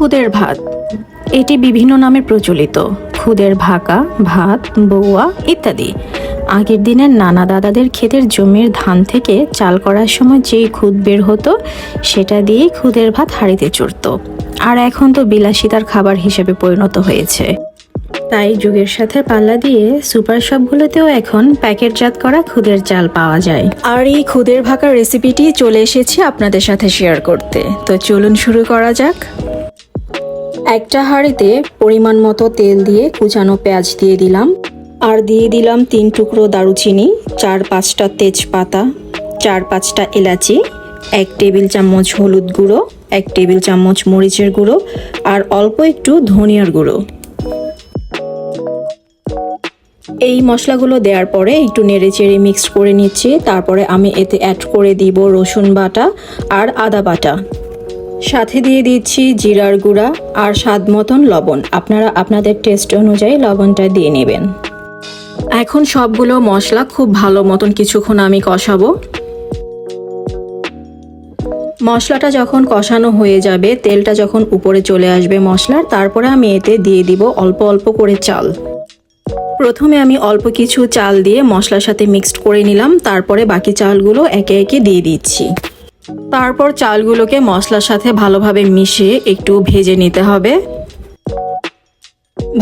খুদের ভাত। এটি বিভিন্ন নামে প্রচলিত। খুদের ভাকা, ভাত বৌয়া ইত্যাদি। আগের দিনের নানা দাদাদের ক্ষেতের জমির ধান থেকে চাল করার সময় যেই খুদ বের হতো, সেটা দিয়েই খুদের ভাত হাঁড়িতে চড়ত আর এখন তো বিলাসিতার খাবার হিসেবে পরিণত হয়েছে। তাই যুগের সাথে পাল্লা দিয়ে সুপার শপগুলোতেও এখন প্যাকেটজাত করা খুদের চাল পাওয়া যায়। আর এই খুদের ভাকার রেসিপিটি চলে এসেছি আপনাদের সাথে শেয়ার করতে। তো চলুন শুরু করা যাক। একটা হাঁড়িতে পরিমাণ মতো তেল দিয়ে কুচানো পেঁয়াজ দিয়ে দিলাম। আর দিয়ে দিলাম তিন টুকরো দারুচিনি, চার পাঁচটা তেজপাতা, চার পাঁচটা এলাচি, এক টেবিল চামচ হলুদ গুঁড়ো, এক টেবিল চামচ মরিচের গুঁড়ো, আর অল্প একটু ধনিয়ার গুঁড়ো। এই মশলাগুলো দেওয়ার পরে একটু নেড়ে চেড়ে মিক্স করে নিচ্ছি। তারপরে আমি এতে অ্যাড করে দিব রসুন বাটা আর আদা বাটা। সাথে দিয়ে দিচ্ছি জিরার গুঁড়া আর স্বাদ মতন লবণ। আপনারা আপনাদের টেস্ট অনুযায়ী লবণটা দিয়ে নেবেন। এখন সবগুলো মশলা খুব ভালো মতন কিছুক্ষণ আমি কষাবো। মশলাটা যখন কষানো হয়ে যাবে, তেলটা যখন উপরে চলে আসবে মশলার, তারপরে আমি এতে দিয়ে দিব অল্প অল্প করে চাল। প্রথমে আমি অল্প কিছু চাল দিয়ে মশলার সাথে মিক্সড করে নিলাম, তারপরে বাকি চালগুলো একে একে দিয়ে দিচ্ছি। তারপর চালগুলোকে মশলার সাথে ভালোভাবে মিশিয়ে একটু ভেজে নিতে হবে।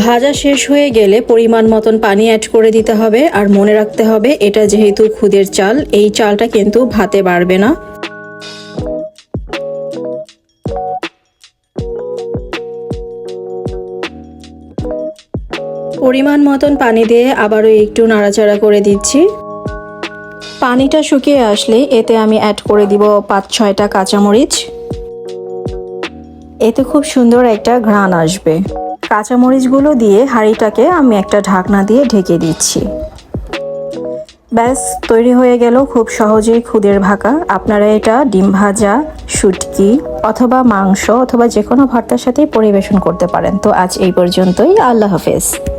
ভাজা শেষ হয়ে গেলে পরিমাণ মতন পানি অ্যাড করে দিতে হবে আর মনে রাখতে হবে এটা যেহেতু খুদের চাল, এই চালটা কিন্তু ভাতে বাড়বে না। পরিমাণ মতন পানি দিয়ে আবারও একটু নাড়াচাড়া করে দিচ্ছি। পানিটা শুকিয়ে আসলে এতে আমি অ্যাড করে দিব পাঁচ, ছয়টা কাঁচামরিচ। এতে খুব সুন্দর একটা ঘ্রাণ আসবে। কাঁচামরিচগুলো দিয়ে হাঁড়িটাকে আমি একটা ঢাকনা দিয়ে ঢেকে দিচ্ছি। ব্যাস, তৈরি হয়ে গেল খুব সহজেই খুদের ভাকা। আপনারা এটা ডিম ভাজা, শুটকি অথবা মাংস অথবা যে কোনো ভর্তার সাথেই পরিবেশন করতে পারেন। তো আজ এই পর্যন্তই। আল্লাহ হাফেজ।